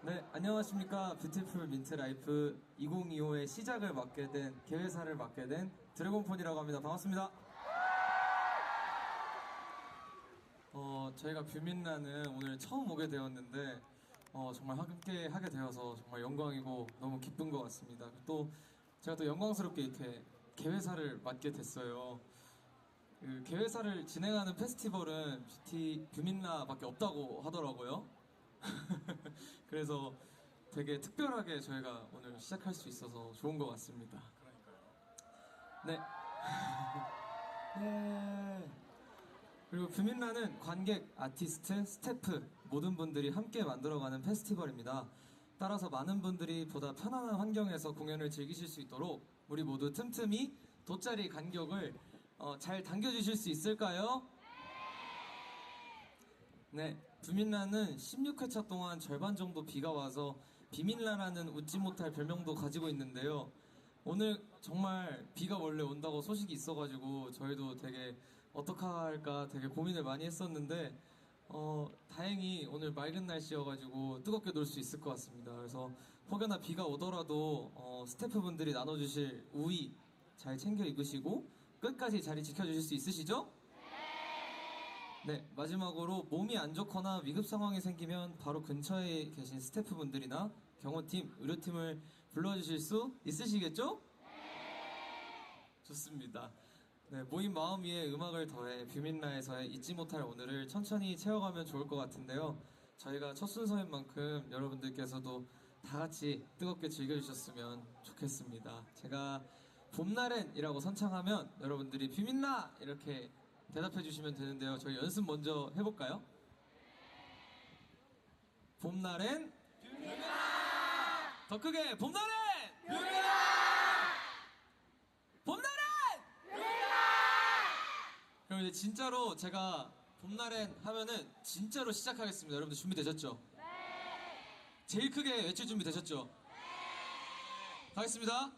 네, 안녕하십니까. 뷰티풀 민트 라이프 2025의 시작을 맡게 된, 개회사를 맡게 된 드래곤폰이라고 합니다. 반갑습니다. 어, 저희가 뷰민라는 오늘 처음 오게 되었는데, 어, 정말 함께 하게 되어서 정말 영광이고 너무 기쁜 것 같습니다. 또, 제가 또 영광스럽게 이렇게 개회사를 맡게 됐어요. 그 개회사를 진행하는 페스티벌은 뷰티 뷰민라밖에 없다고 하더라고요. 그래서 되게 특별하게 저희가 오늘 시작할 수 있어서 좋은 것 같습니다. 네. 네. 그리고 뷰민라는 관객, 아티스트, 스태프 모든 분들이 함께 만들어가는 페스티벌입니다. 따라서 많은 분들이 보다 편안한 환경에서 공연을 즐기실 수 있도록 우리 모두 틈틈이 돗자리 간격을 어, 잘 당겨주실 수 있을까요? 네, 부민라는 16회차 동안 절반 정도 비가 와서 비민라라는 웃지 못할 별명도 가지고 있는데요. 오늘 정말 비가 원래 온다고 소식이 있어가지고 저희도 되게 어떡할까 되게 고민을 많이 했었는데 어, 다행히 오늘 맑은 날씨여가지고 뜨겁게 놀 수 있을 것 같습니다. 그래서 혹여나 비가 오더라도 어, 스태프분들이 나눠주실 우위 잘 챙겨 입으시고 끝까지 자리 지켜주실 수 있으시죠? 네, 마지막으로 몸이 안 좋거나 위급 상황이 생기면 바로 근처에 계신 스태프분들이나 경호팀, 의료팀을 불러주실 수 있으시겠죠? 좋습니다. 네, 모인 마음 위에 음악을 더해 뷰민라에서의 잊지 못할 오늘을 천천히 채워가면 좋을 것 같은데요. 저희가 첫 순서인 만큼 여러분들께서도 다 같이 뜨겁게 즐겨주셨으면 좋겠습니다. 제가 봄날엔이라고 선창하면 여러분들이 뷰민라 이렇게 대답해 주시면 되는데요. 저희 연습 먼저 해볼까요? 봄날엔 더 크게 봄날엔 봄날엔 그럼 이제 진짜로 제가 봄날엔 하면은 진짜로 시작하겠습니다. 여러분들 준비되셨죠? 제일 크게 외칠 준비 되셨죠? 가겠습니다. 봄날엔 뷰민라